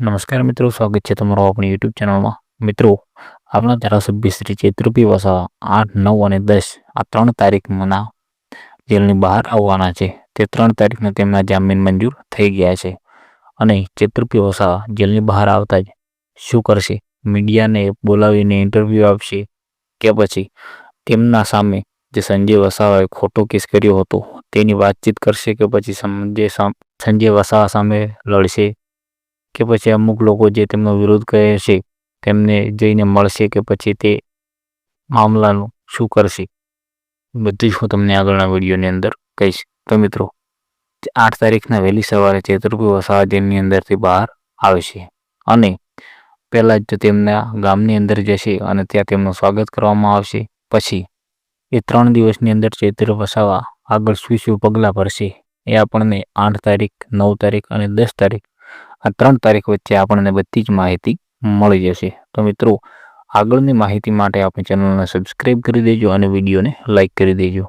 નમસ્કાર મિત્રો, સ્વાગત છે તમારો આપણી યુટ્યુબ ચેનલમાં મિત્રો, આપણા ધારાસભ્ય શ્રી ચેતુર્પી વસાવા આઠ, નવ અને દસ, આ ત્રણ તારીખના જેલની બહાર આવવાના છે. તે ત્રણ તારીખના તેમના જામીન મંજૂર થઈ ગયા છે. અને ચેતુર્પી વસાવા જેલની બહાર આવતા જ શું કરશે? મીડિયાને બોલાવીને ઇન્ટરવ્યૂ આપશે કે પછી? તેમના સામે જે સંજય વસાવાએ ખોટો કેસ કર્યો હતો, તેની વાતચીત કરશે કે પછી સંજય સંજય વસાવા સામે લડશે કે પછી અમુક લોકો જે તેમનો વિરોધ કરે છે, તેમને જઈને મળશે કે પછી તે મામલાનું શું કરશે? બધું જ હું તમને આગળના વિડીયોની અંદર કહીશ. તો મિત્રો, આઠ તારીખના વહેલી સવારે ચેતુર્પી વસાવા જેલની અંદરથી બહાર આવશે અને પહેલાં જ તેમના ગામની અંદર જશે અને ત્યાં તેમનું સ્વાગત કરવામાં આવશે. પછી એ ત્રણ દિવસની અંદર ચૈત્ર વસાવા આગળ શું શું પગલાં ભરશે એ આપણને આઠ તારીખ, નવ તારીખ અને દસ તારીખ આ ત્રણ તારીખ વચ્ચે આપણને બધી જ માહિતી મળી જશે. તો મિત્રો, આગળની માહિતી માટે આપણી ચેનલને સબસ્ક્રાઈબ કરી દેજો અને વિડીયોને લાઇક કરી દેજો.